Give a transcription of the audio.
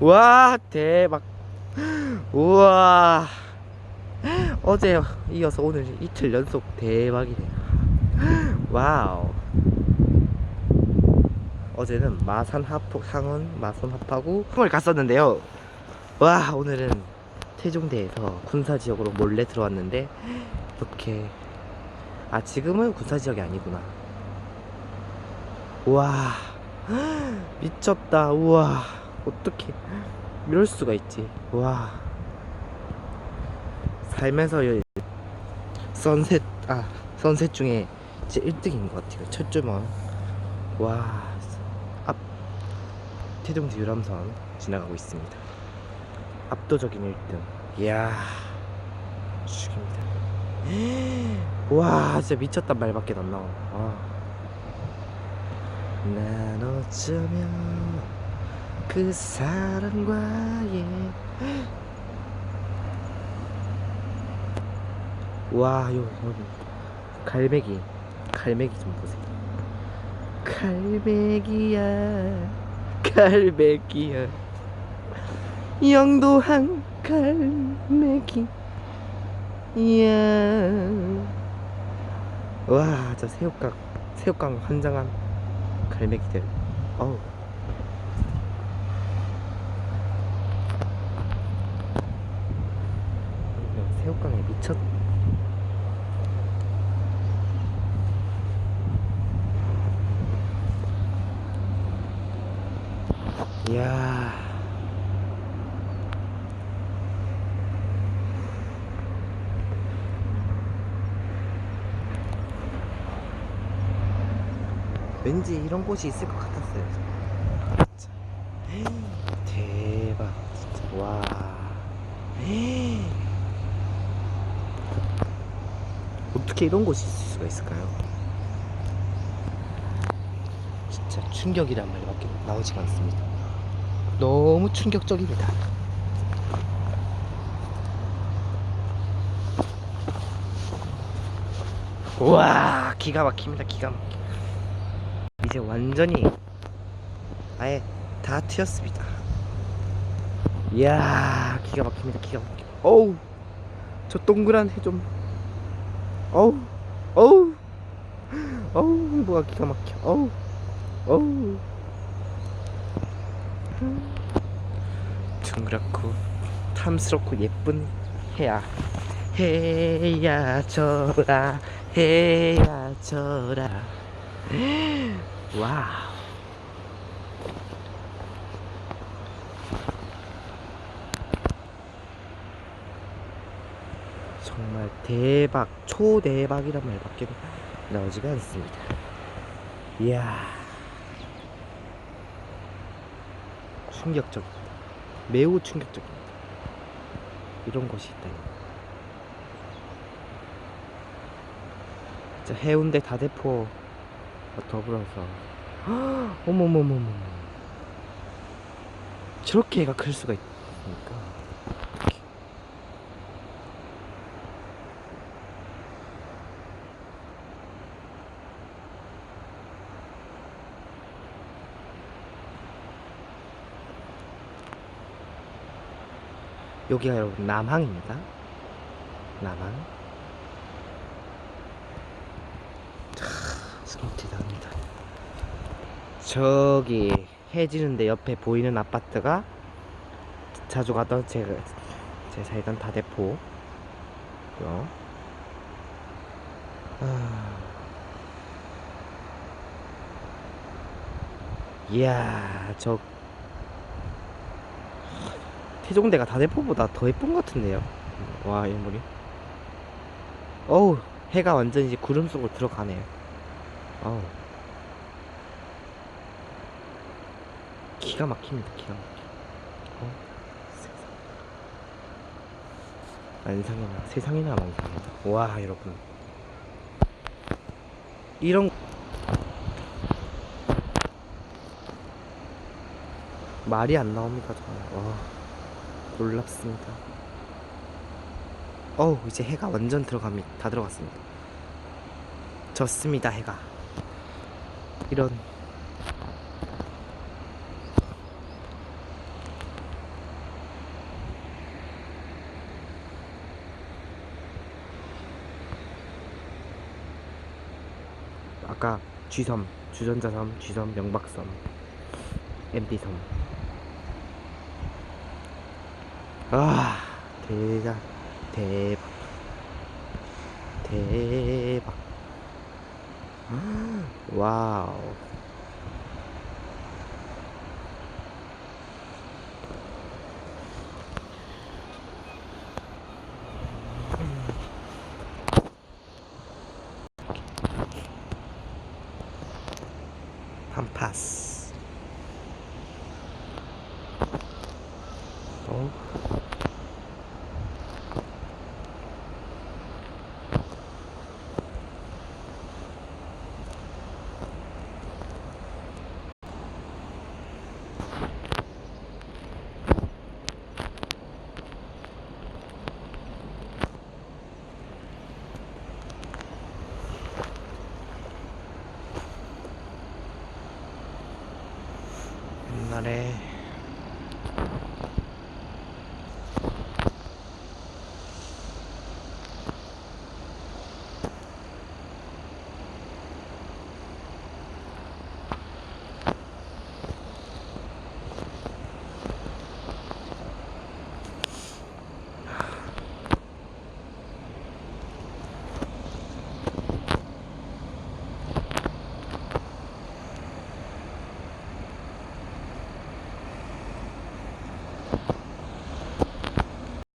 와 대박. 우와. 어제 이어서 오늘 이틀 연속 대박이네. 와우. 어제는 마산 합폭 상원 마산 합하고 을 갔었는데요. 와 오늘은 태종대에서 군사지역으로 몰래 들어왔는데 이렇게 아 지금은 군사지역이 아니구나. 와. 미쳤다. 우와 어떻게 이럴 수가 있지. 와. 살면서 이 선셋 아 선셋 중에 제 1등인 것 같아요. 첫 주먹. 와앞 태종지 유람선 지나가고 있습니다. 압도적인 1등. 이야. 죽입니다. 와 진짜 미쳤단 말밖에 안 나와. 와. 난 어쩌면 그 사람과의 와, 요, 여기 갈매기, 갈매기 좀 보세요. 갈매기야, 갈매기야, 영도한 갈매기. 이야. 와, 저 새우깡, 새우깡 환장한 갈매기들. 어우. 새우깡에 미쳤. 이야. 왠지 이런 곳이 있을 것 같았어요. 진짜. 대박, 진짜. 와. 어떻게 이런 곳이 있을 수가 있을까요? 진짜 충격이란 말밖에 나오지가 않습니다. 너무 충격적입니다. 우와 기가 막힙니다 기가 막혀 이제 완전히 아예 다 튀었습니다 이야 기가 막힙니다 기가 막혀 어우 저 동그란 해 좀 어우 어우 어우 뭐가 기가 막혀. 어우 어우. 둥그랗고 탐스럽고 예쁜 해야 해야 져라 해야 져라. 와우 정말 대박 초대박이란 말밖에 나오지가 않습니다. 이야. 충격적입니다. 매우 충격적입니다. 이런 곳이 있다니. 진짜 해운대 다대포 더불어서. 어머머머머 저렇게 애가 클 수가 있습니까 여기가 여러분 남항입니다 남항 정말 대단합니다. 저기 해 지는데 옆에 보이는 아파트가 자주 가던 제가 제 살던 다대포. 요. 아. 이야 저 태종대가 다대포보다 더 예쁜 것 같은데요. 와 인물이. 어우 해가 완전 이제 구름 속으로 들어가네요. 어우. 기가 막힙니다, 기가 막혀. 어? 세상. 안상이나, 세상이나 만상이다. 와, 여러분. 이런. 말이 안 나옵니다, 정말. 와, 놀랍습니다. 어우 이제 해가 완전 들어갑니다 다 들어갔습니다. 좋습니다, 해가. 이런. 아까 쥐섬 주전자섬 쥐섬 명박섬 MD섬. 아, 대박, 대박, 대박. 와우. 팜파스. 어? 옛날에